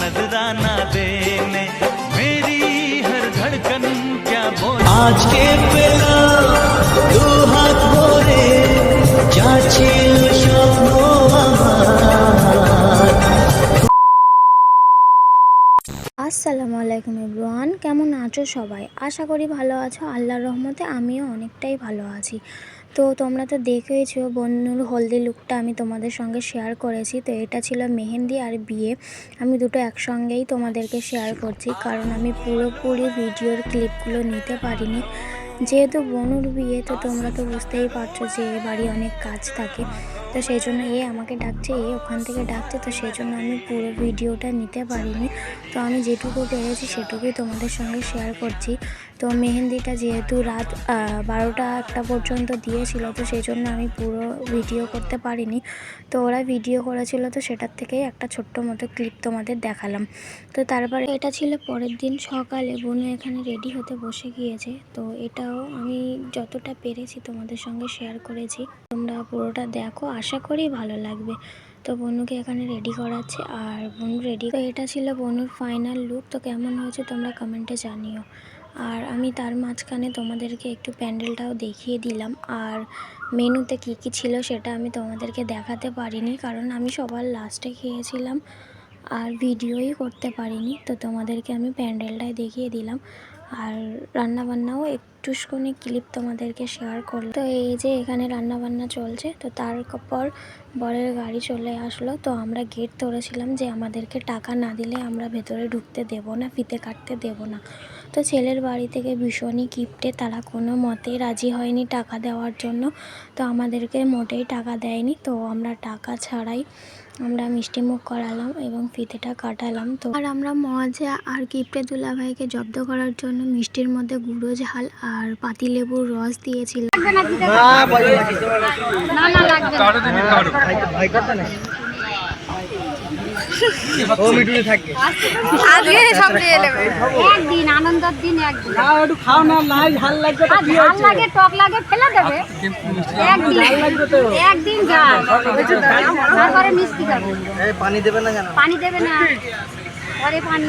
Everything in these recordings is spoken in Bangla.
नजराना देने मेरी हर धड़कन क्या बोल आज के पिला আসসালামু আলাইকুম ইব্রুয়ান কেমন আছো সবাই? আশা করি ভালো আছো। আল্লাহর রহমতে আমিও অনেকটাই ভালো আছি। তো তোমরা তো দেখেইছো বন্যুর হলদি লুকটা আমি তোমাদের সঙ্গে শেয়ার করেছি। তো এটা ছিল মেহেন্দি আর বিয়ে। আমি দুটো একসঙ্গেই তোমাদেরকে শেয়ার করছি। কারণ আমি পুরোপুরি ভিডিওর ক্লিপগুলো নিতে পারিনি। যেহেতু বনুর বিয়ে, তো তোমরা তো বুঝতেই পারছ যে বাড়ি অনেক কাজ থাকে। তো সেই জন্য এ আমাকে ডাকছে, এ ওখান থেকে ডাকছে, তো সেই জন্য আমি পুরো ভিডিওটা নিতে পারিনি। তো আমি যেটুকু পেরেছি সেটুকুই তোমাদের সঙ্গে শেয়ার করছি। তো মেহেন্দিটা যেহেতু রাত বারোটা একটা পর্যন্ত দিয়েছিল, তো সেই জন্য আমি পুরো ভিডিও করতে পারিনি। তো ওরা ভিডিও করেছিল, তো সেটার থেকেই একটা ছোট্ট মতো ক্লিপ তোমাদের দেখালাম। তো তারপরে এটা ছিল পরের দিন সকালে, বোনু এখানে রেডি হতে বসে গিয়েছে। তো এটাও আমি যতটা পেরেছি তোমাদের সঙ্গে শেয়ার করেছি। তোমরা পুরোটা দেখো, আশা করি ভালো লাগবে। তো বনুকে এখানে রেডি করাচ্ছে, আর বনু রেডি তো এটা ছিল বনুর ফাইনাল লুক তো কেমন হয়েছে তোমরা কমেন্টে জানিও। আর আমি তার মাঝখানে তোমাদেরকে একটু প্যান্ডেলটাও দেখিয়ে দিলাম। আর মেনুতে কি কি ছিল সেটা আমি তোমাদেরকে দেখাতে পারিনি, কারণ আমি সবার লাস্টে খেয়েছিলাম আর ভিডিওই করতে পারিনি। তো তোমাদেরকে আমি প্যান্ডেলটাই দেখিয়ে দিলাম। আর রান্নাবান্নাও একটুখানি ক্লিপ তোমাদেরকে শেয়ার করলাম। তো এই যে এখানে রান্না বান্না চলছে, তো তারপর বরের গাড়ি চলে আসলো। তো আমরা গেট ধরেছিলাম যে আমাদেরকে টাকা না দিলে আমরা ভেতরে ঢুকতে দেব না, ফিতে কাটতে দেব না। তো ছেলের বাড়ি থেকে ভীষণই কিপটে, তারা কোনো মতেই রাজি হয়নি টাকা দেওয়ার জন্য। তো আমাদেরকে মোটেই টাকা দেয়নি। তো আমরা টাকা ছাড়াই আমরা মিষ্টি মুখ করালাম এবং ফিতেটা কাটালাম। তো আর আমরা মজা আর কিপটে দুলাভাইকে জব্দ করার জন্য মিষ্টির মধ্যে গুঁড়ো ঝাল আর পাতিলেবুর রস দিয়েছিল। আজকে সব নিয়ে নেবে একদিন আনন্দের দিন একদিন। খাও না লাগবে লাগে টক লাগে ফেলে দেবে। একদিন একদিন যায় তারপরে মিষ্টি খাবে পানি দেবে না পানি দেবে না। পরে পানি।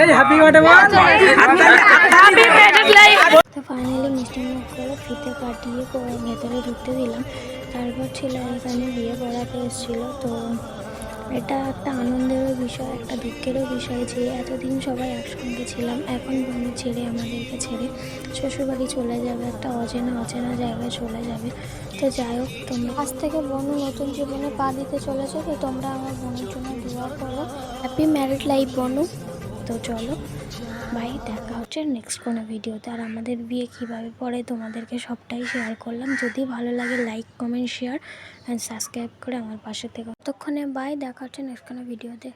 এই হ্যাপি বার্থডে বল তো ফাইনালি মিষ্টি মুখ করে ফিতে কাটিয়ে ভেতরে ঢুকতে দিলাম। তারপর ছিল এখানে বিয়ে পড়াতে এসেছিল। তো এটা একটা আনন্দেরও বিষয় একটা দুঃখেরও বিষয় যে এতদিন সবাই একসঙ্গে ছিলাম। এখন বন্ধু ছেড়ে আমাদেরকে ছেড়ে শ্বশুরবাড়ি চলে যাবে। একটা অচেনা অচেনা জায়গায় চলে যাবে। তো যাই হোক তোমরা আজ থেকে বনু নতুন জীবনে পা দিতে চলেছে। তো তোমরা আমার বোনের জন্য দোয়া করো। হ্যাপি ম্যারিড লাইফ বনু তো চলো, ভাই, দেখা হচ্ছে নেক্সট কোনো ভিডিওতে আর আমাদের বিয়ে কীভাবে পড়ে, তোমাদেরকে সবটাই শেয়ার করলাম। যদি ভালো লাগে like comment share and subscribe করে আমার পাশে থেকে। ততক্ষণে বাই দেখা হচ্ছে নেক্সট কোনো ভিডিওতে